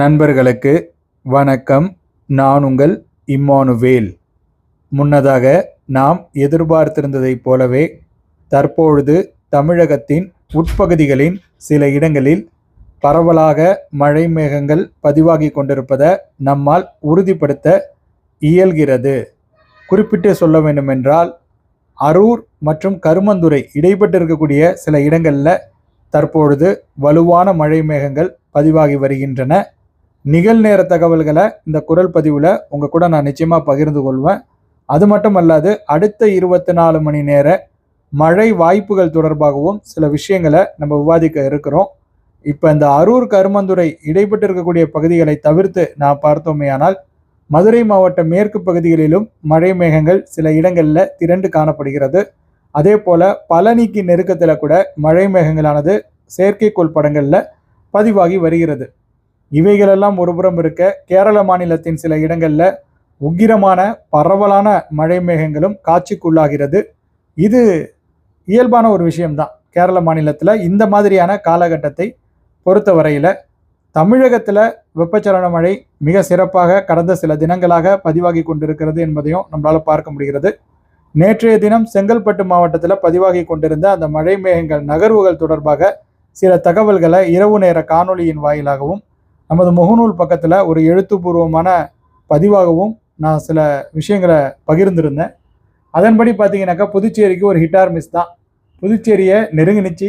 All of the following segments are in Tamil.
நண்பர்களுக்கு வணக்கம். நான் உங்கள் இம்மானுவேல். முன்னதாக நாம் எதிர்பார்த்திருந்ததைப் போலவே தற்பொழுது தமிழகத்தின் உட்பகுதிகளின் சில இடங்களில் பரவலாக மழை மேகங்கள் பதிவாகி கொண்டிருப்பதை நம்மால் உறுதிப்படுத்த இயல்கிறது. குறிப்பிட்டு சொல்ல வேண்டுமென்றால் அரூர் மற்றும் கருமந்துறை இடைப்பட்டிருக்கக்கூடிய சில இடங்களில் தற்பொழுது வலுவான மழை மேகங்கள் பதிவாகி வருகின்றன. நிகழ்நேர தகவல்களை இந்த குரல் பதிவில் உங்கள் கூட நான் நிச்சயமாக பகிர்ந்து கொள்வேன். அது மட்டும் அல்லாது அடுத்த இருபத்தி நாலு மணி நேர மழை வாய்ப்புகள் தொடர்பாகவும் சில விஷயங்களை நம்ம விவாதிக்க இருக்கிறோம். இப்போ இந்த அரூர் கருமந்துறை இடைப்பட்டு இருக்கக்கூடிய பகுதிகளை தவிர்த்து நான் பார்த்தோமேயானால் மதுரை மாவட்ட மேற்கு பகுதிகளிலும் மழை மேகங்கள் சில இடங்களில் திரண்டு காணப்படுகிறது. அதே போல் பழனிக்கு நெருக்கத்தில் கூட மழை மேகங்களானது செயற்கைக்கோள் படங்களில் பதிவாகி வருகிறது. இவைகளெல்லாம் ஒருபுறம் இருக்க கேரள மாநிலத்தின் சில இடங்களில் உக்கிரமான பரவலான மழை மேகங்களும் காட்சிக்குள்ளாகிறது. இது இயல்பான ஒரு விஷயம்தான். கேரள மாநிலத்தில் இந்த மாதிரியான காலகட்டத்தை பொறுத்தவரையில் தமிழகத்தில் வெப்பச்சலன மழை மிக சிறப்பாக கடந்த சில தினங்களாக பதிவாகி கொண்டிருக்கிறது என்பதையும் நம்மளால் பார்க்க முடிகிறது. நேற்றைய தினம் செங்கல்பட்டு மாவட்டத்தில் பதிவாகி கொண்டிருந்த அந்த மழை மேகங்கள் நகர்வுகள் தொடர்பாக சில தகவல்களை இரவு நேர காணொளியின் வாயிலாகவும் நமது முகநூல் பக்கத்தில் ஒரு எழுத்துப்பூர்வமான பதிவாகவும் நான் சில விஷயங்களை பகிர்ந்திருந்தேன். அதன்படி பார்த்தீங்கன்னாக்கா புதுச்சேரிக்கு ஒரு ஹிட்டார் மிஸ் தான். புதுச்சேரியை நெருங்கினுச்சு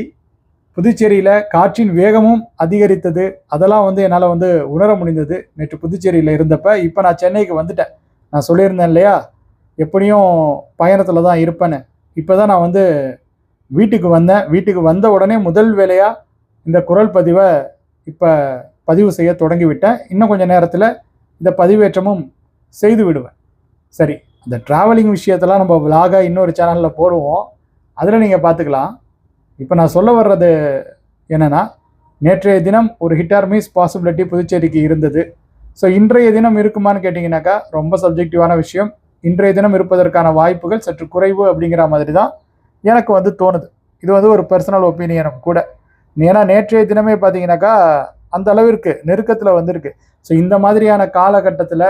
புதுச்சேரியில் காற்றின் வேகமும் அதிகரித்தது. அதெல்லாம் வந்து என்னால் வந்து உணர முடிந்தது. நேற்று புதுச்சேரியில் இருந்தப்ப இப்போ நான் சென்னைக்கு வந்துட்டேன். நான் சொல்லியிருந்தேன் இல்லையா? எப்படியும் பயணத்தில் தான் இருப்பேன்னு. இப்போ தான் நான் வந்து வீட்டுக்கு வந்தேன். வீட்டுக்கு வந்த உடனே முதல் வேலையாக இந்த குரல் பதிவை இப்போ பதிவு செய்ய தொடங்கிவிட்டேன். இன்னும் கொஞ்சம் நேரத்தில் இந்த பதிவேற்றமும் செய்து விடுவேன். சரி இந்த ட்ராவலிங் விஷயத்தெல்லாம் நம்ம விலாக இன்னொரு சேனலில் போடுவோம். அதில் நீங்கள் பார்த்துக்கலாம் இப்போ நான் சொல்ல வர்றது என்னென்னா நேற்றைய தினம் ஒரு ஹிட்டார் மிஸ் பாசிபிலிட்டி புதுச்சேரிக்கு இருந்தது. ஸோ இன்றைய தினம் இருக்குமான்னு கேட்டிங்கனாக்கா ரொம்ப சப்ஜெக்டிவான விஷயம். இன்றைய தினம் இருப்பதற்கான வாய்ப்புகள் சற்று குறைவு அப்படிங்கிற மாதிரி தான் எனக்கு வந்து தோணுது. இது வந்து ஒரு பர்சனல் ஒப்பீனியனும் கூட. ஏன்னா நேற்றைய தினமே பார்த்தீங்கன்னாக்கா அந்த அளவிற்கு நெருக்கத்தில் வந்திருக்கு. ஸோ இந்த மாதிரியான காலகட்டத்தில்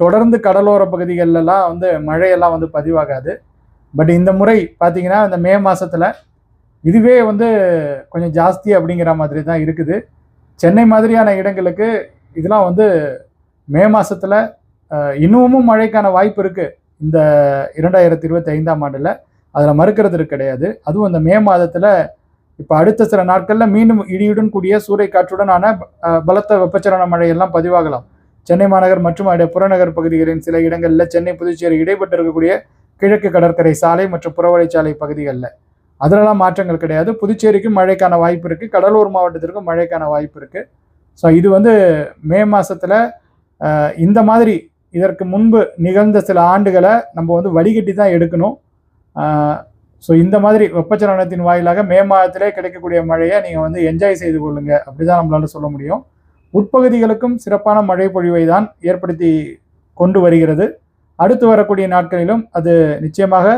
தொடர்ந்து கடலோர பகுதிகளெல்லாம் வந்து மழையெல்லாம் வந்து பதிவாகாது. பட் இந்த முறை பார்த்திங்கன்னா இந்த மே மாதத்தில் இதுவே வந்து கொஞ்சம் ஜாஸ்தி அப்படிங்கிற மாதிரி தான் இருக்குது. சென்னை மாதிரியான இடங்களுக்கு இதெல்லாம் வந்து மே மாதத்தில் இன்னமும் மழைக்கான வாய்ப்பு இருக்குது இந்த இரண்டாயிரத்தி இருபத்தி ஐந்தாம் ஆண்டில். அதில் மறுக்கிறது கிடையாது. அதுவும் இந்த மே மாதத்தில் இப்போ அடுத்த சில நாட்களில் மீண்டும் இடியுடன் கூடிய சூறை காற்றுடனான பலத்த வெப்பச்சலன மழையெல்லாம் பதிவாகலாம். சென்னை மாநகர் மற்றும் அதோட புறநகர் பகுதிகளின் சில இடங்களில் சென்னை புதுச்சேரி இடைப்பட்டு இருக்கக்கூடிய கிழக்கு கடற்கரை சாலை மற்றும் புறவழிச்சாலை பகுதிகளில். அதிலெல்லாம் மாற்றங்கள் கிடையாது. புதுச்சேரிக்கும் மழைக்கான வாய்ப்பு இருக்குது கடலூர் மாவட்டத்திற்கும் மழைக்கான வாய்ப்பு இருக்குது ஸோ இது வந்து மே மாதத்தில் இந்த மாதிரி இதற்கு முன்பு நிகழ்ந்த சில ஆண்டுகளை நம்ம வந்து வடிகட்டி தான் எடுக்கணும். ஸோ இந்த மாதிரி வெப்பச்சலனத்தின் வாயிலாக மே மாதத்திலே கிடைக்கக்கூடிய மழையை நீங்கள் வந்து என்ஜாய் செய்து கொள்ளுங்க. அப்படி தான் நம்மளால சொல்ல முடியும். உட்பகுதிகளுக்கும் சிறப்பான மழை பொழிவை தான் ஏற்படுத்தி கொண்டு வருகிறது. அடுத்து வரக்கூடிய நாட்களிலும் அது நிச்சயமாக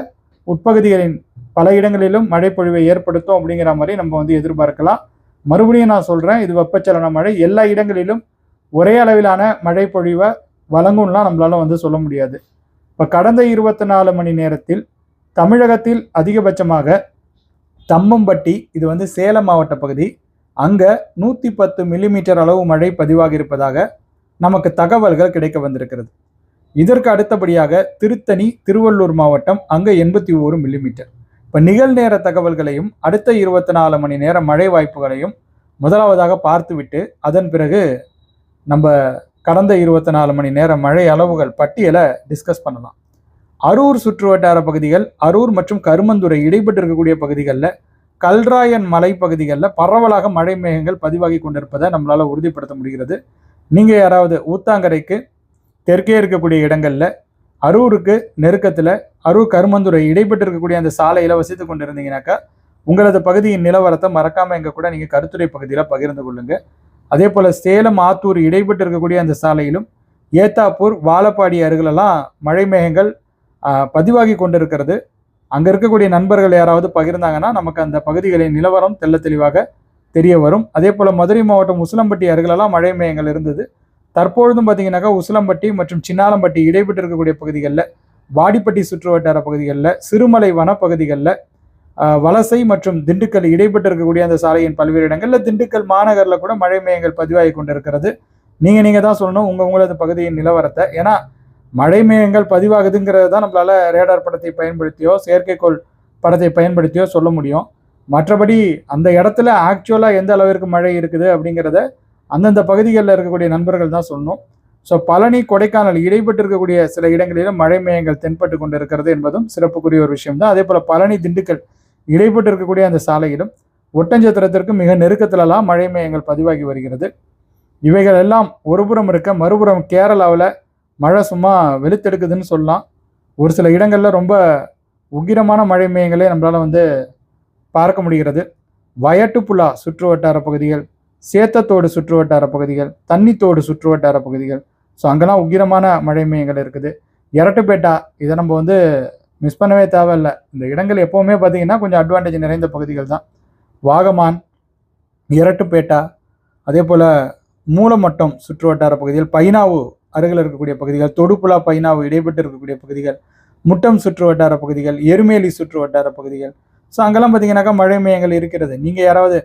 உட்பகுதிகளின் பல இடங்களிலும் மழை பொழிவை ஏற்படுத்தும் அப்படிங்கிற மாதிரி நம்ம வந்து எதிர்பார்க்கலாம். மறுபடியும் நான் சொல்கிறேன் இது வெப்பச்சலன மழை. எல்லா இடங்களிலும் ஒரே அளவிலான மழை பொழிவை வழங்கும்லாம் நம்மளால வந்து சொல்ல முடியாது. இப்போ கடந்த இருபத்தி நாலு மணி நேரத்தில் தமிழகத்தில் அதிகபட்சமாக தம்மம்பட்டி இது வந்து சேலம் மாவட்ட பகுதி அங்கே நூற்றி பத்து மில்லிமீட்டர் அளவு மழை பதிவாகி இருப்பதாக நமக்கு தகவல்கள் கிடைக்க வந்திருக்கிறது. இதற்கு அடுத்தபடியாக திருத்தணி திருவள்ளூர் மாவட்டம் அங்கே எண்பத்தி ஓரு மில்லிமீட்டர் இப்போ நிகழ்நேர தகவல்களையும் அடுத்த இருபத்தி நாலு மணி நேர மழை வாய்ப்புகளையும் முதலாவதாக பார்த்துவிட்டு அதன் பிறகு நம்ம கடந்த இருபத்தி நாலு மணி நேர மழை அளவுகள் பட்டியலை டிஸ்கஸ் பண்ணலாம். அரூர் சுற்றுவட்டார பகுதிகள் அரூர் மற்றும் கருமந்துறை இடைப்பட்டு இருக்கக்கூடிய பகுதிகளில் கல்ராயன் மலை பகுதிகளில் பரவலாக மழை மேகங்கள் பதிவாகி கொண்டிருப்பதை நம்மளால் உறுதிப்படுத்த முடிகிறது. நீங்கள் யாராவது ஊத்தாங்கரைக்கு தெற்கே இருக்கக்கூடிய இடங்களில் அரூருக்கு நெருக்கத்தில் அரூர் கருமந்துறை இடைப்பட்டு இருக்கக்கூடிய அந்த சாலையில் வசித்து கொண்டிருந்தீங்கன்னாக்கா உங்களது பகுதியின் நிலவரத்தை மறக்காமல் எங்கள் கூட நீங்கள் கருத்துரை பகுதியில் பகிர்ந்து கொள்ளுங்கள் அதே போல் சேலம் ஆத்தூர் இடைப்பட்டு இருக்கக்கூடிய அந்த சாலையிலும் ஏத்தாப்பூர் வாழப்பாடி அருகிலெல்லாம் மழை மேகங்கள் பதிவாகி கொண்டிருக்கிறது. அங்கே இருக்கக்கூடிய நண்பர்கள் யாராவது பகிர்ந்தாங்கன்னா நமக்கு அந்த பகுதிகளின் நிலவரம் தெள்ள தெளிவாக தெரிய வரும். அதே போல் மதுரை மாவட்டம் உசிலம்பட்டி அருகிலெல்லாம் மழை மையங்கள் இருந்தது. தற்பொழுதும் பார்த்தீங்கன்னாக்கா உசிலம்பட்டி மற்றும் சின்னாலம்பட்டி இடைப்பட்டு இருக்கக்கூடிய பகுதிகளில் வாடிப்பட்டி சுற்று வட்டார பகுதிகளில் சிறுமலை வனப்பகுதிகளில் வலசை மற்றும் திண்டுக்கல் இடைப்பட்டு இருக்கக்கூடிய அந்த சாலையின் பல்வேறு இடங்களில் திண்டுக்கல் மாநகரில் கூட மழை மையங்கள் பதிவாகி கொண்டிருக்கிறது. நீங்கள் நீங்கள் தான் சொல்லணும் உங்கள் உங்களது பகுதியின் நிலவரத்தை. ஏன்னா மழை மேகங்கள் பதிவாகுதுங்கிறது தான் நம்மளால் ரேடார் படத்தை பயன்படுத்தியோ செயற்கைக்கோள் படத்தை பயன்படுத்தியோ சொல்ல முடியும். மற்றபடி அந்த இடத்துல ஆக்சுவலாக எந்த அளவிற்கு மழை இருக்குது அப்படிங்கிறத அந்தந்த பகுதிகளில் இருக்கக்கூடிய நண்பர்கள் தான் சொல்லணும். ஸோ பழனி கொடைக்கானல் இடைப்பட்டு இருக்கக்கூடிய சில இடங்களிலும் மழை மேகங்கள் தென்பட்டு கொண்டு இருக்கிறது என்பதும் சிறப்புக்குரிய ஒரு விஷயம் தான். அதே போல் பழனி திண்டுக்கல் இடைப்பட்டு இருக்கக்கூடிய அந்த சாலையிலும் ஒட்டஞ்சத்திரத்திற்கு மிக நெருக்கத்திலலாம் மழை மேகங்கள் பதிவாகி வருகிறது. இவைகள் எல்லாம் ஒருபுறம் இருக்க மறுபுறம் கேரளாவில் மழை சும்மா வெளுத்தெடுக்குதுன்னு சொல்லலாம். ஒரு சில இடங்களில் ரொம்ப உக்கிரமான மழை மேகங்களே நம்மளால் வந்து பார்க்க முடிகிறது. வயட்டுப்புலா சுற்று வட்டார பகுதிகள் சேத்தத்தோடு சுற்று வட்டார பகுதிகள் தண்ணித்தோடு சுற்று வட்டார பகுதிகள். ஸோ அங்கெல்லாம் உக்கிரமான மழை மேகங்கள் இருக்குது. இரட்டுப்பேட்டா இதை நம்ம வந்து மிஸ் பண்ணவே தேவையில்லை. இந்த இடங்கள் எப்போவுமே பார்த்தீங்கன்னா கொஞ்சம் அட்வான்டேஜ் நிறைந்த பகுதிகள் தான். வாகமான் இரட்டுப்பேட்டா அதே போல் மூலமட்டம் சுற்று வட்டார பகுதிகள் பைனாவு அருகில் இருக்கக்கூடிய பகுதிகள் தொடுப்புலா பைனாவு இடைப்பட்டு இருக்கக்கூடிய பகுதிகள் முட்டம் சுற்று வட்டார பகுதிகள் எருமேலி சுற்று வட்டார பகுதிகள். ஸோ அங்கெல்லாம் பார்த்தீங்கன்னாக்கா மழை மையங்கள் இருக்கிறது. நீங்கள் யாராவது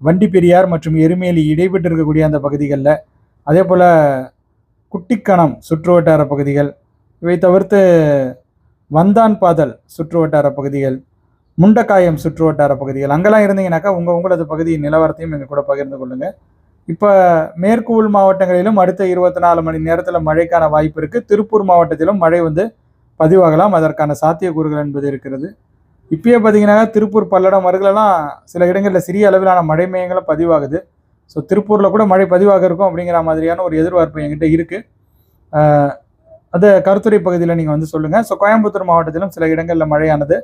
வண்டி பெரியார் மற்றும் எருமேலி இடைப்பட்டு இருக்கக்கூடிய அந்த பகுதிகளில் அதே போல் குட்டிக்கணம் சுற்று வட்டார பகுதிகள் இவை தவிர்த்து வந்தான் பாதல் சுற்று வட்டார பகுதிகள் முண்டக்காயம் சுற்று வட்டார பகுதிகள் அங்கெல்லாம் இருந்தீங்கன்னாக்கா உங்கள் உங்களது பகுதியின் நிலவரத்தையும் எங்கள் கூட பகிர்ந்து கொள்ளுங்கள் இப்போ மேற்கு உள் மாவட்டங்களிலும் அடுத்த இருபத்தி நாலு மணி நேரத்தில் மழைக்கான வாய்ப்பு இருக்குது திருப்பூர் மாவட்டத்திலும் மழை வந்து பதிவாகலாம். அதற்கான சாத்தியக்கூறுகள் என்பது இருக்கிறது. இப்பயே பார்த்தீங்கன்னா திருப்பூர் பல்லடம் அருகிலலாம் சில இடங்களில் சிறிய அளவிலான மழை மையங்களும் பதிவாகுது. ஸோ திருப்பூரில் கூட மழை பதிவாக இருக்கும் அப்படிங்கிற மாதிரியான ஒரு எதிர்பார்ப்பு என்கிட்ட இருக்குது அது கருத்துறை பகுதியில் நீங்கள் வந்து சொல்லுங்கள் ஸோ கோயம்புத்தூர் மாவட்டத்திலும் சில இடங்களில் மழையானது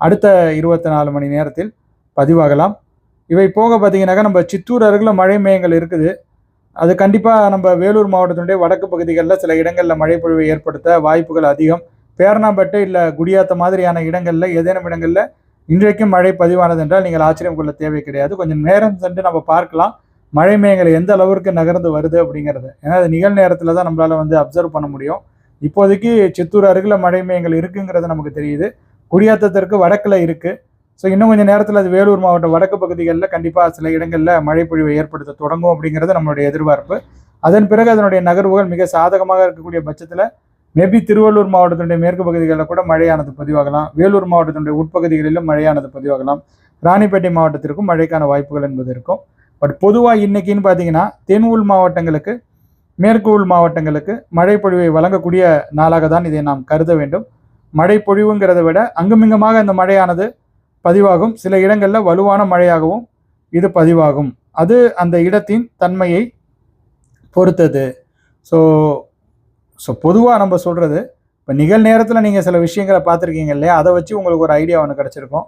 அடுத்த இருபத்தி நாலு மணி நேரத்தில் பதிவாகலாம். இவை போக பார்த்தீங்கன்னாக்கா நம்ம சித்தூர் அருகில் மழை மேயங்கள் இருக்குது. அது கண்டிப்பாக நம்ம வேலூர் மாவட்டத்தினுடைய வடக்கு பகுதிகளில் சில இடங்களில் மழை பொழிவை ஏற்படுத்த வாய்ப்புகள் அதிகம். பேரணாம்பட்டு இல்லை குடியாத்த மாதிரியான இடங்களில் ஏதேனும் இடங்களில் இன்றைக்கும் மழை பதிவானது என்றால் நீங்கள் ஆச்சரியம் கொள்ள தேவை கிடையாது. கொஞ்சம் நேரம் சென்று நம்ம பார்க்கலாம். மழை மேகங்கள் எந்த அளவிற்கு நகர்ந்து வருது அப்படிங்கிறது. ஏன்னா அது நிகழ் நேரத்தில் தான் நம்மளால் வந்து அப்சர்வ் பண்ண முடியும். இப்போதைக்கு சித்தூர் அருகில் மழை மேகங்கள் இருக்குங்கிறது நமக்கு தெரியுது. குடியாத்தத்திற்கு வடக்கில் இருக்குது ஸோ இன்னும் கொஞ்சம் நேரத்தில் அது வேலூர் மாவட்டம் வடக்கு பகுதிகளில் கண்டிப்பாக சில இடங்களில் மழை பொழிவை ஏற்படுத்த தொடங்கும் அப்படிங்கிறது நம்மளுடைய எதிர்பார்ப்பு. அதன் பிறகு அதனுடைய நகர்வுகள் மிக சாதகமாக இருக்கக்கூடிய பட்சத்தில் மேபி திருவள்ளூர் மாவட்டத்தினுடைய மேற்கு பகுதிகளில் கூட மழையானது பதிவாகலாம். வேலூர் மாவட்டத்தினுடைய உட்பகுதிகளிலும் மழையானது பதிவாகலாம். ராணிப்பேட்டை மாவட்டத்திற்கும் மழைக்கான வாய்ப்புகள் என்பது இருக்கும். பட் பொதுவாக இன்னைக்குன்னு பார்த்தீங்கன்னா தென் உள் மாவட்டங்களுக்கு மேற்கு உள் மாவட்டங்களுக்கு மழைப்பொழிவை வழங்கக்கூடிய நாளாக தான் இதை நாம் கருத வேண்டும். மழைப்பொழிவுங்கிறத விட அங்குமிங்கமாக இந்த மழையானது பதிவாகும். சில இடங்களில் வலுவான மழையாகவும் இது பதிவாகும். அது அந்த இடத்தின் தன்மையை பொறுத்தது. ஸோ ஸோ பொதுவாக நம்ம சொல்கிறது இப்போ நிகழ்நேரத்தில் நீங்கள் சில விஷயங்களை பார்த்துருக்கீங்க இல்லையா? அதை வச்சு உங்களுக்கு ஒரு ஐடியா ஒன்று கிடச்சிருக்கும்.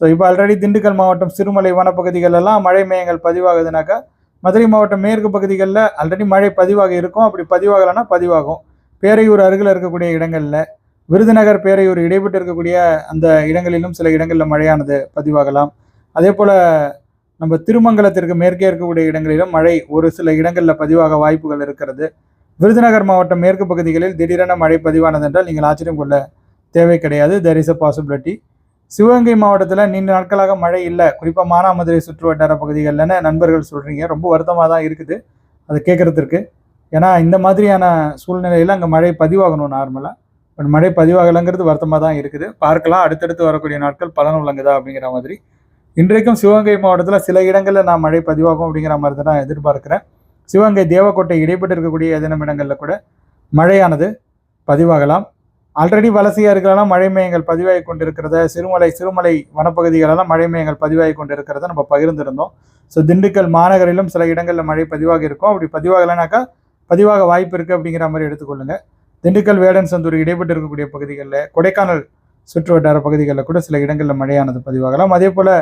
ஸோ இப்போ ஆல்ரெடி திண்டுக்கல் மாவட்டம் சிறுமலை வனப்பகுதிகள் எல்லாம் மழை மேயங்கள் பதிவாகுதுனாக்கா மதுரை மாவட்டம் மேற்கு பகுதிகளில் ஆல்ரெடி மழை பதிவாக இருக்கும். அப்படி பதிவாகலைன்னா பதிவாகும். பேரையூர் அருகில் இருக்கக்கூடிய இடங்களில் விருதுநகர் பேரையூர் இடைப்பட்டு இருக்கக்கூடிய அந்த இடங்களிலும் சில இடங்களில் மழையானது பதிவாகலாம். அதே போல் நம்ம திருமங்கலத்திற்கு மேற்கே இருக்கக்கூடிய இடங்களிலும் மழை ஒரு சில இடங்களில் பதிவாக வாய்ப்புகள் இருக்கிறது. விருதுநகர் மாவட்டம் மேற்கு பகுதிகளில் திடீரென மழை பதிவானது என்றால் நீங்கள் ஆச்சரியம் கொள்ள தேவை கிடையாது. There is a possibility Sivaganga மாவட்டத்தில் நீண்ட நாட்களாக மழை இல்லை. குறிப்பாக மானாமதுரை சுற்று வட்டார பகுதிகளில்னு நண்பர்கள் சொல்கிறீங்க ரொம்ப வருத்தமாக தான் இருக்குது. அதை கேட்குறதுக்கு ஏன்னா இந்த மாதிரியான சூழ்நிலையில் அங்கே மழை பதிவாகணும் நார்மலாக பட் மழை பதிவாகலைங்கிறது வருத்தமாக தான் இருக்குது. பார்க்கலாம். அடுத்தடுத்து வரக்கூடிய நாட்கள் பலன் விளங்குதா அப்படிங்கிற மாதிரி. இன்றைக்கும் சிவகங்கை மாவட்டத்தில் சில இடங்களில் நான் மழை பதிவாகும் அப்படிங்கிற மாதிரி தான் நான் எதிர்பார்க்குறேன். சிவகங்கை தேவக்கோட்டை இடைப்பட்டு இருக்கக்கூடிய ஏதேனும் இடங்களில் கூட மழையானது பதிவாகலாம். ஆல்ரெடி வலசையாக இருக்கலாம் மழை மேகங்கள் பதிவாகி கொண்டிருக்கிறத சிறுமலை சிறுமலை வனப்பகுதிகளெல்லாம் மழை மேகங்கள் பதிவாகி கொண்டிருக்கிறத நம்ம பகிர்ந்திருந்தோம். ஸோ திண்டுக்கல் மாநகரிலும் சில இடங்களில் மழை பதிவாக இருக்கும். அப்படி பதிவாகலைனாக்கா பதிவாக வாய்ப்பு இருக்குது அப்படிங்கிற மாதிரி எடுத்துக்கொள்ளுங்கள் திண்டுக்கல் வேடன் சந்தூர் இடைப்பட்டு இருக்கக்கூடிய பகுதிகளில் கொடைக்கானல் சுற்று வட்டார பகுதிகளில் கூட சில இடங்களில் மழையானது பதிவாகலாம். அதே போல்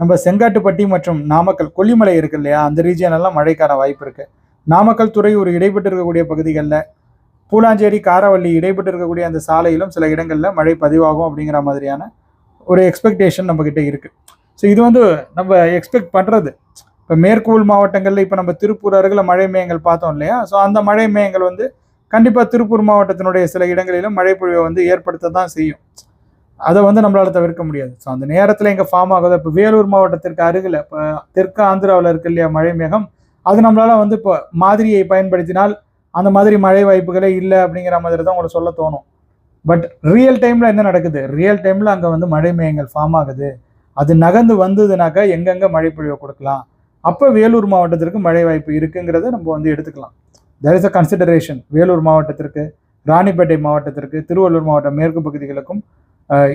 நம்ம செங்காட்டுப்பட்டி மற்றும் நாமக்கல் கொல்லிமலை இருக்கு இல்லையா? அந்த ரீஜியனெல்லாம் மழைக்கான வாய்ப்பு இருக்குது நாமக்கல் துறையூர் இடைப்பட்டு இருக்கக்கூடிய பகுதிகளில் பூலாஞ்சேரி காரவள்ளி இடைப்பட்டு இருக்கக்கூடிய அந்த சாலையிலும் சில இடங்களில் மழை பதிவாகும் அப்படிங்கிற மாதிரியான ஒரு எக்ஸ்பெக்டேஷன் நம்மக்கிட்ட இருக்குது ஸோ இது வந்து நம்ம எக்ஸ்பெக்ட் பண்ணுறது இப்போ மேற்கூல் மாவட்டங்களில் இப்போ நம்ம திருப்பூர் அருகில் மழை மேயங்கள் பார்த்தோம் இல்லையா? ஸோ அந்த மழை மேயங்கள் வந்து கண்டிப்பாக திருப்பூர் மாவட்டத்தினுடைய சில இடங்களிலும் மழை பொழிவை வந்து ஏற்படுத்த தான் செய்யும். அதை வந்து நம்மளால் தவிர்க்க முடியாது. ஸோ அந்த நேரத்தில் எங்கே ஃபார்ம் ஆகுது. இப்போ வேலூர் மாவட்டத்திற்கு அருகில் இப்போ தெற்கு ஆந்திராவில் இருக்கு இல்லையா மழை மேகம் அது நம்மளால் வந்து இப்போ மாதிரியை பயன்படுத்தினால் அந்த மாதிரி மழை வாய்ப்புகளே இல்லை அப்படிங்கிற மாதிரி தான் உங்களுக்கு சொல்ல தோணும். பட் ரியல் டைமில் என்ன நடக்குது? ரியல் டைமில் அங்கே வந்து மழை மேகங்கள் ஃபார்ம் ஆகுது. அது நகர்ந்து வந்ததுனாக்கா எங்கெங்கே மழை பொழிவை கொடுக்கலாம்? அப்போ வேலூர் மாவட்டத்திற்கு மழை வாய்ப்பு இருக்குங்கிறத நம்ம வந்து எடுத்துக்கலாம். There is a consideration Vellore மாவட்டத்திற்கு ராணிப்பேட்டை மாவட்டத்திற்கு திருவள்ளூர் மாவட்டம் மேற்கு பகுதிகளுக்கும்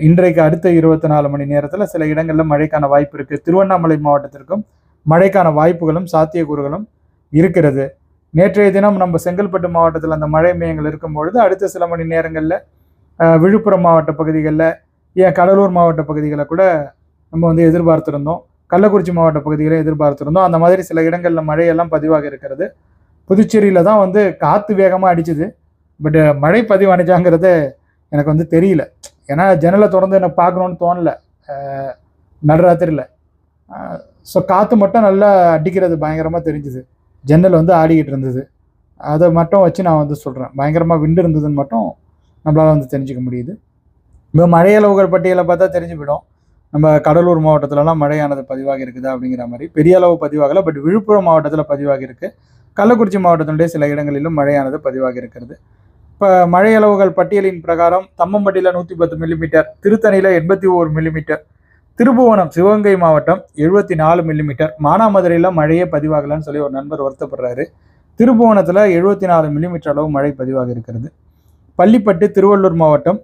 இன்றைக்கு அடுத்த இருபத்தி நாலு மணி நேரத்தில் சில இடங்களில் மழைக்கான வாய்ப்பு இருக்குது திருவண்ணாமலை மாவட்டத்திற்கும் மழைக்கான வாய்ப்புகளும் சாத்தியக்கூறுகளும் இருக்கிறது. நேற்றைய தினம் நம்ம செங்கல்பட்டு மாவட்டத்தில் அந்த மழை மேயங்கள் இருக்கும் பொழுது அடுத்த சில மணி நேரங்களில் விழுப்புரம் மாவட்ட பகுதிகளில் ஏன் கடலூர் மாவட்ட பகுதிகளை கூட நம்ம வந்து எதிர்பார்த்துருந்தோம். கள்ளக்குறிச்சி மாவட்ட பகுதிகளை எதிர்பார்த்துருந்தோம். அந்த மாதிரி சில இடங்களில் மழையெல்லாம் பதிவாக இருக்கிறது. புதுச்சேரியில் தான் வந்து காற்று வேகமாக அடிச்சுது. பட்டு மழை பதிவானிச்சாங்கிறது எனக்கு வந்து தெரியல. ஏன்னா ஜன்னலை திறந்து எனக்கு பார்க்கணுன்னு தோணல. நடுராத்திரியில். ஸோ காற்று மட்டும் நல்லா அடிக்கிறது பயங்கரமாக தெரிஞ்சுது. ஜன்னல் வந்து ஆடிக்கிட்டு இருந்தது. அதை மட்டும் வச்சு நான் வந்து சொல்கிறேன் பயங்கரமாக விண்டு இருந்ததுன்னு மட்டும் நம்மளால் வந்து தெரிஞ்சுக்க முடியுது. இப்போ மழையளவுகள் பட்டியலை பார்த்தா தெரிஞ்சு போயிடும். நம்ம கடலூர் மாவட்டத்திலலாம் மழையானது பதிவாகி இருக்குதா அப்படிங்கிற மாதிரி. பெரிய அளவு பதிவாகலை பட் விழுப்புரம் மாவட்டத்தில் பதிவாகி இருக்குது கள்ளக்குறிச்சி மாவட்டத்தினுடைய சில இடங்களிலும் மழையானது பதிவாகி இருக்கிறது. இப்போ மழையளவுகள் பட்டியலின் பிரகாரம் தம்மம்பட்டியில் நூற்றி பத்து மில்லிமீட்டர் திருத்தணியில் எண்பத்தி ஓரு மில்லிமீட்டர் திருபுவனம் சிவகங்கை மாவட்டம் எழுபத்தி நாலு மில்லிமீட்டர் மானாமதுரையில் மழையே பதிவாகலன்னு சொல்லி ஒரு நண்பர் வருத்தப்படுறாரு. திருபுவனத்தில் எழுபத்தி நாலு மில்லிமீட்டர் அளவு மழை பதிவாக இருக்கிறது. பள்ளிப்பட்டு திருவள்ளூர் மாவட்டம்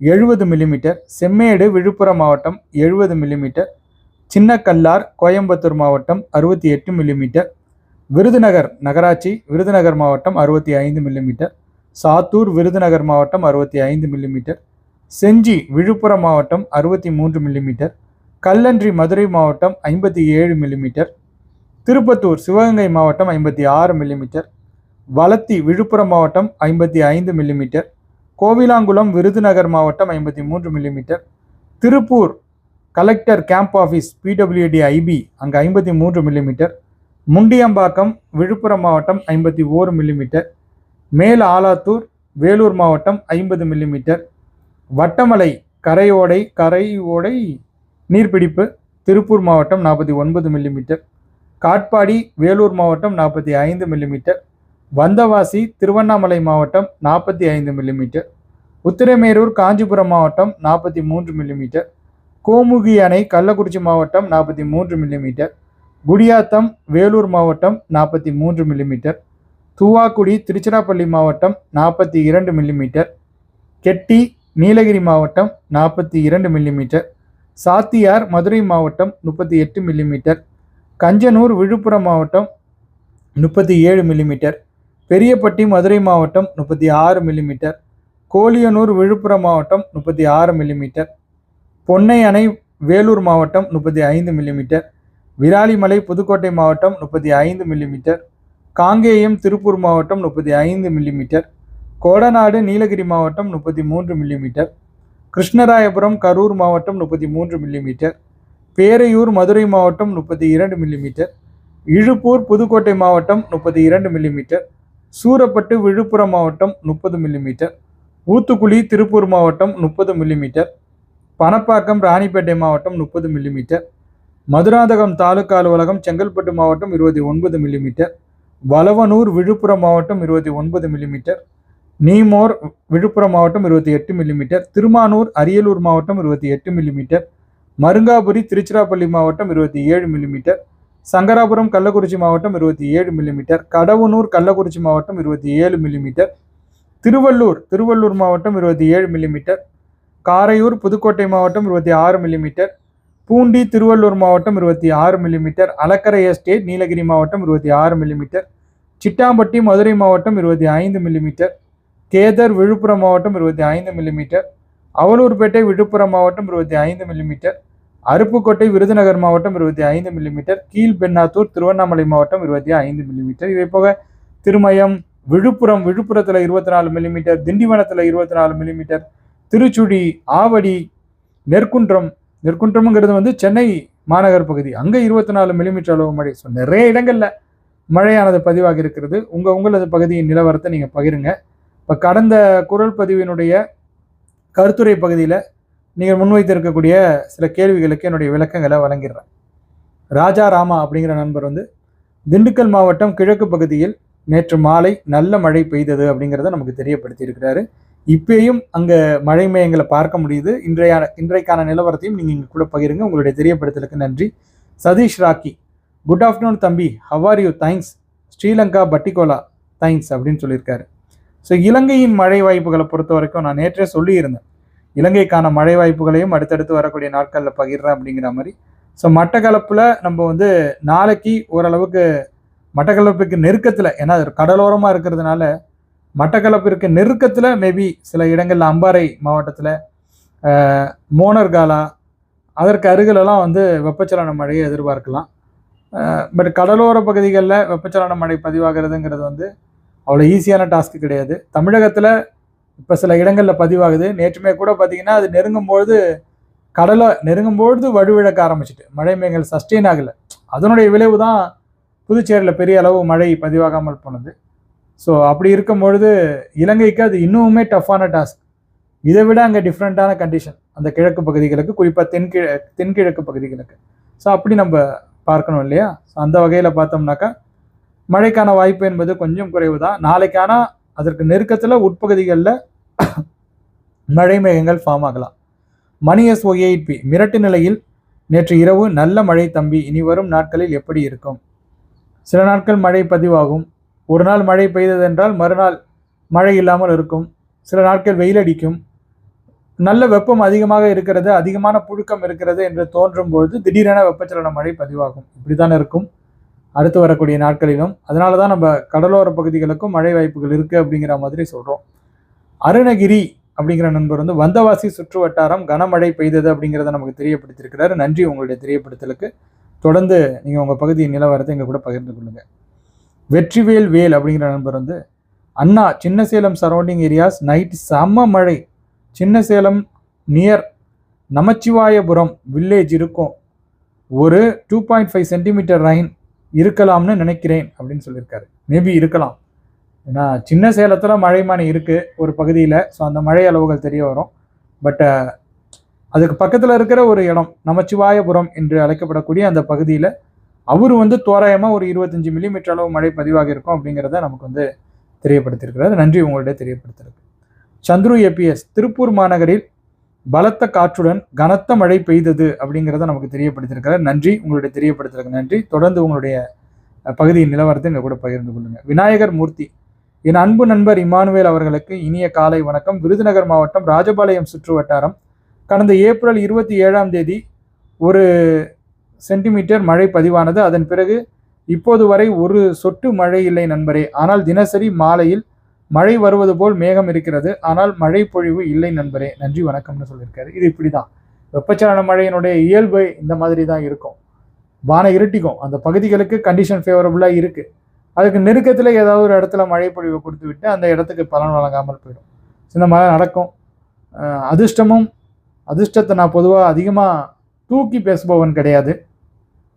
எழுபது மில்லிமீட்டர் செம்மேடு விழுப்புரம் மாவட்டம் எழுபது மில்லிமீட்டர் சின்னக்கல்லார் கோயம்புத்தூர் மாவட்டம் அறுபத்தி எட்டு மில்லிமீட்டர் விருதுநகர் நகராட்சி விருதுநகர் மாவட்டம் அறுபத்தி ஐந்து மில்லிமீட்டர் சாத்தூர் விருதுநகர் மாவட்டம் அறுபத்தி ஐந்து மில்லிமீட்டர் செஞ்சி விழுப்புரம் மாவட்டம் அறுபத்தி மூன்று மில்லிமீட்டர் கல்லன்றி மதுரை மாவட்டம் ஐம்பத்தி ஏழு மில்லிமீட்டர் திருப்பத்தூர் சிவகங்கை மாவட்டம் ஐம்பத்தி ஆறு மில்லிமீட்டர் வலத்தி விழுப்புரம் மாவட்டம் ஐம்பத்தி ஐந்து மில்லிமீட்டர் கோவிலாங்குளம் விருதுநகர் மாவட்டம் ஐம்பத்தி மூன்று millimetre Tiruppur collector camp office PWD IB அங்கே ஐம்பத்தி மூன்று மில்லிமீட்டர் முண்டியம்பாக்கம் விழுப்புரம் மாவட்டம் ஐம்பத்தி ஓரு மில்லிமீட்டர் மேல் ஆலாத்தூர் வேலூர் மாவட்டம் ஐம்பது மில்லிமீட்டர் வட்டமலை கரையோடை கரையோடை நீர்பிடிப்பு திருப்பூர் மாவட்டம் நாற்பத்தி ஒன்பது மில்லிமீட்டர் காட்பாடி வேலூர் மாவட்டம் நாற்பத்தி ஐந்து மில்லிமீட்டர் வந்தவாசி திருவண்ணாமலை மாவட்டம் நாற்பத்தி ஐந்து மில்லிமீட்டர் உத்திரமேரூர் காஞ்சிபுரம் மாவட்டம் நாற்பத்தி மூன்று மில்லிமீட்டர் கோமுகி அணை கள்ளக்குறிச்சி மாவட்டம் நாற்பத்தி மூன்று மில்லிமீட்டர் குடியாத்தம் வேலூர் மாவட்டம் நாற்பத்தி மூன்று மில்லிமீட்டர் தூவாக்குடி திருச்சிராப்பள்ளி மாவட்டம் நாற்பத்தி இரண்டு மில்லிமீட்டர் கெட்டி நீலகிரி மாவட்டம் நாற்பத்தி இரண்டு மில்லிமீட்டர் சாத்தியார் மதுரை மாவட்டம் முப்பத்தி எட்டு மில்லிமீட்டர் கஞ்சனூர் விழுப்புரம் மாவட்டம் முப்பத்தி ஏழு மில்லிமீட்டர் பெரியப்பட்டி மதுரை மாவட்டம் முப்பத்தி ஆறு மில்லிமீட்டர் கோலியனூர் விழுப்புரம் மாவட்டம் முப்பத்தி ஆறு மில்லிமீட்டர் பொன்னை அணை வேலூர் மாவட்டம் முப்பத்தி ஐந்து மில்லிமீட்டர் விராலிமலை புதுக்கோட்டை மாவட்டம் முப்பத்தி ஐந்து மில்லிமீட்டர் காங்கேயம் திருப்பூர் மாவட்டம் முப்பத்தி ஐந்து மில்லிமீட்டர் கோடநாடு நீலகிரி மாவட்டம் முப்பத்தி மூன்று மில்லிமீட்டர் கிருஷ்ணராயபுரம் கரூர் மாவட்டம் முப்பத்தி மூன்று மில்லிமீட்டர் பேரையூர் மதுரை மாவட்டம் முப்பத்தி இரண்டு மில்லிமீட்டர் இழுப்பூர் புதுக்கோட்டை மாவட்டம் முப்பத்தி இரண்டு மில்லிமீட்டர் சூரப்பட்டு விழுப்புரம் மாவட்டம் முப்பது மில்லிமீட்டர் ஊத்துக்குழி திருப்பூர் மாவட்டம் முப்பது மில்லிமீட்டர் பணப்பாக்கம் ராணிப்பேட்டை மாவட்டம் முப்பது மில்லிமீட்டர் மதுராந்தகம் தாலுகா அலுவலகம் செங்கல்பட்டு மாவட்டம் இருபத்தி ஒன்பது மில்லிமீட்டர் வலவனூர் விழுப்புரம் மாவட்டம் இருபத்தி ஒன்பது மில்லிமீட்டர் நீமோர் விழுப்புரம் மாவட்டம் இருபத்தி எட்டு மில்லிமீட்டர் திருமானூர் அரியலூர் மாவட்டம் இருபத்தி எட்டு மில்லிமீட்டர் மருங்காபுரி திருச்சிராப்பள்ளி மாவட்டம் இருபத்தி ஏழு மில்லிமீட்டர் சங்கராபுரம் கள்ளக்குறிச்சி மாவட்டம் இருபத்தி ஏழு மில்லிமீட்டர் கடவுனூர் கள்ளக்குறிச்சி மாவட்டம் இருபத்தி ஏழு மில்லிமீட்டர் திருவள்ளூர் திருவள்ளூர் மாவட்டம் இருபத்தி ஏழு மில்லிமீட்டர் காரையூர் புதுக்கோட்டை மாவட்டம் இருபத்தி ஆறு மில்லிமீட்டர் பூண்டி திருவள்ளூர் மாவட்டம் இருபத்தி ஆறு மில்லிமீட்டர் அலக்கரை எஸ்டேட் நீலகிரி மாவட்டம் இருபத்தி ஆறு மில்லிமீட்டர் சிட்டாம்பட்டி மதுரை மாவட்டம் இருபத்தி ஐந்து மில்லிமீட்டர் கேதர் விழுப்புரம் மாவட்டம் இருபத்தி ஐந்து மில்லிமீட்டர் அவலூர்பேட்டை விழுப்புரம் மாவட்டம் இருபத்தி ஐந்து மில்லிமீட்டர் அருப்புக்கோட்டை விருதுநகர் மாவட்டம் இருபத்தி ஐந்து மில்லிமீட்டர் கீழ்பென்னாத்தூர் திருவண்ணாமலை மாவட்டம் இருபத்தி ஐந்து மில்லிமீட்டர் இவை போக திருமயம் விழுப்புரம் விழுப்புரத்தில் இருபத்தி நாலு மில்லிமீட்டர் திண்டிவனத்தில் இருபத்தி நாலு மில்லிமீட்டர் திருச்சுழி ஆவடி நெற்குன்றம் நெற்குன்றம்ங்கிறது வந்து சென்னை மாநகர் பகுதி. அங்கே இருபத்தி நாலு மில்லிமீட்டர் அளவு மழை. ஸோ நிறைய இடங்களில் மழையானது பதிவாகி இருக்கிறது. உங்கள் உங்களது பகுதியின் நிலவரத்தை நீங்கள் பகிருங்க. இப்போ கடந்த குரல் பதிவினுடைய கருத்துரை பகுதியில் நீங்கள் முன்வைத்திருக்கக்கூடிய சில கேள்விகளுக்கு என்னுடைய விளக்கங்களை வழங்கிடுறேன். ராஜா ராமா அப்படிங்கிற நண்பர் வந்து திண்டுக்கல் மாவட்டம் கிழக்கு பகுதியில் நேற்று மாலை நல்ல மழை பெய்தது அப்படிங்கிறத நமக்கு தெரியப்படுத்தி இருக்கிறாரு இப்பயும் அங்கே மழை மேயங்களை பார்க்க முடியுது. இன்றைய இன்றைக்கான நிலவரத்தையும் நீங்கள் இங்கே கூட பகிருங்க. உங்களுடைய தெரியப்படுத்தலுக்கு நன்றி. சதீஷ் ராக்கி குட் ஆஃப்டர்நூன் தம்பி. How you thanks Sri Lanka Batticaloa. Thanks அப்படின்னு சொல்லியிருக்காரு. ஸோ இலங்கையின் மழை வாய்ப்புகளை பொறுத்த வரைக்கும் நான் நேற்றே சொல்லியிருந்தேன். இலங்கைக்கான மழை வாய்ப்புகளையும் அடுத்தடுத்து வரக்கூடிய நாட்களில் பகிர்றேன் அப்படிங்கிற மாதிரி. ஸோ மட்டக்களப்பில் நம்ம வந்து நாளைக்கு ஓரளவுக்கு மட்டக்களப்புக்கு நெருக்கத்தில் ஏன்னா அது கடலோரமாக இருக்கிறதுனால மட்டக்களப்பிற்கு நெருக்கத்தில் மேபி சில இடங்களில் அம்பாறை மாவட்டத்தில் மோனர்காலா அதற்கு அருகிலெல்லாம் வந்து வெப்பச்சலன மழையை எதிர்பார்க்கலாம். பட் கடலோர பகுதிகளில் வெப்பச்சலன மழை பதிவாகிறதுங்கிறது வந்து அவ்வளோ ஈஸியான டாஸ்க்கு கிடையாது. தமிழகத்தில் இப்போ சில இடங்களில் பதிவாகுது. நேற்றுமே கூட பார்த்தீங்கன்னா அது நெருங்கும்பொழுது கடலை நெருங்கும்பொழுது வடுவிழக்க ஆரம்பிச்சிட்டு மழை மேகங்கள் சஸ்டெயின் ஆகலை. அதனுடைய விளைவு தான் புதுச்சேரியில் பெரிய அளவு மழை பதிவாகாமல் போனது. ஸோ அப்படி இருக்கும் பொழுது இலங்கைக்கு அது இன்னுமே டஃப்பான டாஸ்க் இதை விட அங்கே டிஃப்ரெண்ட்டான கண்டிஷன் அந்த கிழக்கு பகுதிகளுக்கு குறிப்பாக தென்கிழ தென்கிழக்கு பகுதிகளுக்கு. ஸோ அப்படி நம்ம பார்க்கணும் இல்லையா? ஸோ அந்த வகையில் பார்த்தோம்னாக்கா மழைக்கான வாய்ப்பு என்பது கொஞ்சம் குறைவு தான் நாளைக்கான அதற்கு நெருக்கத்தில் உட்பகுதிகளில் மழை மேகங்கள் ஃபார்ம் ஆகலாம். மணி எஸ் ஒய்ஐபி மிரட்டு நிலையில் நேற்று இரவு நல்ல மழை தம்பி இனி வரும் நாட்களில் எப்படி இருக்கும்? சில நாட்கள் மழை பதிவாகும். ஒரு நாள் மழை பெய்ததென்றால் மறுநாள் மழை இல்லாமல் இருக்கும். சில நாட்கள் வெயில் அடிக்கும். நல்ல வெப்பம் அதிகமாக இருக்கிறது அதிகமான புழுக்கம் இருக்கிறது என்று தோன்றும் பொழுது திடீரென வெப்பச்சலன மழை பதிவாகும். இப்படி தான் இருக்கும். அடுத்து வரக்கூடிய நாட்களிலும் அதனால தான் நம்ம கடலோர பகுதிகளுக்கும் மழை வாய்ப்புகள் இருக்குது அப்படிங்கிற மாதிரி சொல்கிறோம் அருணகிரி அப்படிங்கிற நண்பர் வந்து வந்தவாசி சுற்று வட்டாரம் கனமழை பெய்தது அப்படிங்கிறத நமக்கு தெரியப்படுத்தியிருக்கிறாரு. நன்றி உங்களுடைய தெரியப்படுத்தலுக்கு. தொடர்ந்து நீங்கள் உங்கள் பகுதியின் நிலவரத்தை எங்கள் கூட பகிர்ந்து கொள்ளுங்கள் வெற்றிவேல் வேல் அப்படிங்கிற நண்பர் வந்து அண்ணா சின்ன சேலம் சரௌண்டிங் ஏரியாஸ் நைட் செம்ம மழை. சின்ன சேலம் நியர் நமச்சிவாயபுரம் வில்லேஜ் இருக்கும். ஒரு two point five centimetre rain இருக்கலாம்னு நினைக்கிறேன் அப்படின்னு சொல்லியிருக்காரு. மேபி இருக்கலாம். ஏன்னா சின்ன சேலத்தில் மழைமானி இருக்குது ஒரு பகுதியில் ஸோ அந்த மழை அளவுகள் தெரிய வரும். பட் அதுக்கு பக்கத்தில் இருக்கிற ஒரு இடம் நமச்சிவாயபுரம் என்று அழைக்கப்படக்கூடிய அந்த பகுதியில் அவர் வந்து தோராயமாக ஒரு இருபத்தஞ்சி மில்லிமீட்டர் அளவு மழை பதிவாக இருக்கும் அப்படிங்கிறத நமக்கு வந்து தெரியப்படுத்தியிருக்கிறார். நன்றி உங்கள்கிட்ட தெரியப்படுத்திருக்கு சந்துரு ஏபிஎஸ் திருப்பூர் மாநகரில் பலத்த காற்றுடன் கனத்த மழை பெய்தது அப்படிங்கிறத நமக்கு தெரியப்படுத்தியிருக்கிறார். நன்றி உங்களுடைய தெரியப்படுத்துறதுக்கு நன்றி. தொடர்ந்து உங்களுடைய பகுதியின் நிலவரத்தை எங்கள் கூட பகிர்ந்து கொள்ளுங்கள் விநாயகர் மூர்த்தி என் அன்பு நண்பர் இமானுவேல் அவர்களுக்கு இனிய காலை வணக்கம். விருதுநகர் மாவட்டம் ராஜபாளையம் சுற்று வட்டாரம். கடந்த ஏப்ரல் இருபத்தி ஏழாம் தேதி ஒரு சென்டிமீட்டர் மழை பதிவானது. அதன் பிறகு இப்போது வரை ஒரு சொட்டு மழை இல்லை நண்பரே. ஆனால் தினசரி மாலையில் மழை வருவது போல் மேகம் இருக்கிறது. ஆனால் மழை பொழிவு இல்லை நண்பரே. நன்றி வணக்கம்னு சொல்லியிருக்காரு. இது இப்படி தான் வெப்பச்சலன மழையினுடைய இயல்பு இந்த மாதிரி தான் இருக்கும். வானம் இருட்டிக்கும். அந்த பகுதிகளுக்கு கண்டிஷன் ஃபேவரபுளாக இருக்குது அதுக்கு நெருக்கத்தில் ஏதாவது ஒரு இடத்துல மழை பொழிவை கொடுத்து விட்டு அந்த இடத்துக்கு பலன் வழங்காமல் போயிடும். இந்த மழை நடக்கும். அதிர்ஷ்டமும் அதிர்ஷ்டத்தை நான் பொதுவாக அதிகமாக தூக்கி பேசுபவன் கிடையாது.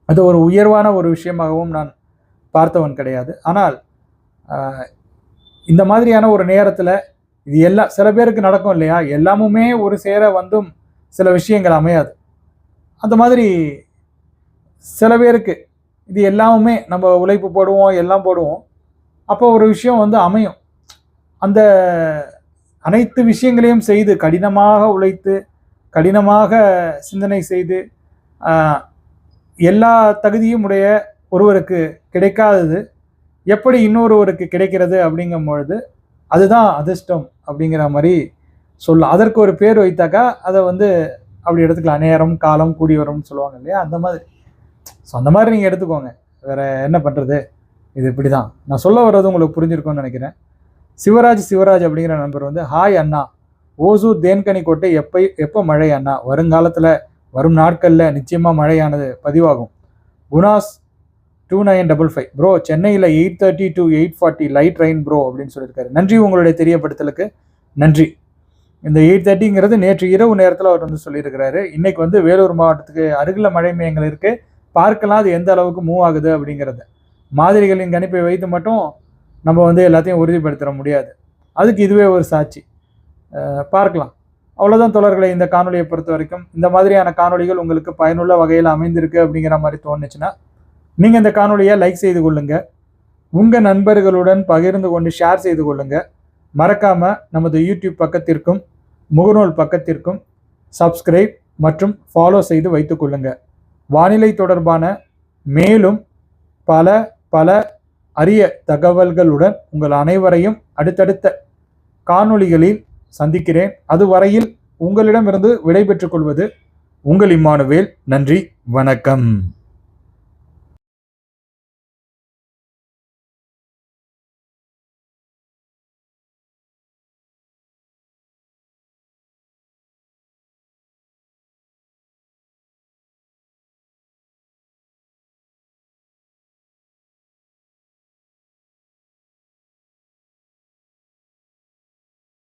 அது ஒரு உயர்வான ஒரு விஷயமாகவும் நான் பார்த்தவன் கிடையாது. ஆனால் இந்த மாதிரியான ஒரு நேரத்தில் இது எல்லாம் சில பேருக்கு நடக்கும் இல்லையா? எல்லாமுமே ஒரு சேர வந்தும் சில விஷயங்கள் அமையாது. அந்த மாதிரி சில பேருக்கு இது எல்லாமே நம்ம உழைப்பு போடுவோம் எல்லாம் போடுவோம். அப்போ ஒரு விஷயம் வந்து அமையும். அந்த அனைத்து விஷயங்களையும் செய்து கடினமாக உழைத்து கடினமாக சிந்தனை செய்து எல்லா தகுதியும் உடைய ஒருவருக்கு கிடைக்காதது. எப்படி இன்னொருவருக்கு கிடைக்கிறது அப்படிங்கும் பொழுது அதுதான் அதிர்ஷ்டம் அப்படிங்கிற மாதிரி சொல்ல அதற்கு ஒரு பேர் வைத்தாக்கா அதை வந்து அப்படி எடுத்துக்கலாம். நேரம் காலம் கூடி வரும்னு சொல்லுவாங்க இல்லையா? அந்த மாதிரி. ஸோ அந்த மாதிரி நீங்கள் எடுத்துக்கோங்க. வேறு என்ன பண்ணுறது இது இப்படி தான் நான் சொல்ல வர்றது உங்களுக்கு புரிஞ்சிருக்கும்னு நினைக்கிறேன். சிவராஜ் சிவராஜ் அப்படிங்கிற நண்பர் வந்து ஹாய் அண்ணா. ஓசூர் தேன்கனி கோட்டை எப்போ எப்போ மழை அண்ணா? வருங்காலத்தில் வரும் நாட்களில் நிச்சயமாக மழையானது பதிவாகும். Gunas two nine double five. Bro சென்னையில் eight thirty to eight forty light rain bro அப்படின்னு சொல்லியிருக்காரு. நன்றி உங்களுடைய தெரியப்படுத்தலுக்கு. நன்றி. இந்த எயிட் தேர்ட்டிங்கிறது நேற்று இரவு நேரத்தில் அவர் வந்து சொல்லியிருக்கிறாரு. இன்னைக்கு வந்து வேலூர் மாவட்டத்துக்கு அருகில் மழை மையங்கள் இருக்குது பார்க்கலாம் அது எந்த அளவுக்கு மூவ் ஆகுது அப்படிங்கிறத. மாதிரிகளின் கணிப்பை வைத்து மட்டும் நம்ம வந்து எல்லாத்தையும் உறுதிப்படுத்திட முடியாது. அதுக்கு இதுவே ஒரு சாட்சி. பார்க்கலாம். அவ்வளோதான் தொடர்களை இந்த காணொலியை பொறுத்த வரைக்கும். இந்த மாதிரியான காணொளிகள் உங்களுக்கு பயனுள்ள வகையில் அமைந்திருக்கு அப்படிங்கிற மாதிரி தோணுச்சுன்னா நீங்கள் இந்த காணொலியை லைக் செய்து கொள்ளுங்கள் உங்கள் நண்பர்களுடன் பகிர்ந்து கொண்டு ஷேர் செய்து கொள்ளுங்கள் மறக்காமல் நமது யூடியூப் பக்கத்திற்கும் முகநூல் பக்கத்திற்கும் சப்ஸ்கிரைப் மற்றும் ஃபாலோ செய்து வைத்துக்கொள்ளுங்க வானிலை தொடர்பான மேலும் பல பல அரிய தகவல்களுடன் உங்கள் அனைவரையும் அடுத்தடுத்த காணொளிகளில் சந்திக்கிறேன். அதுவரையில் உங்களிடமிருந்து விடைபெற்றுக் கொள்வது உங்கள் இம்மானுவேல். நன்றி வணக்கம்.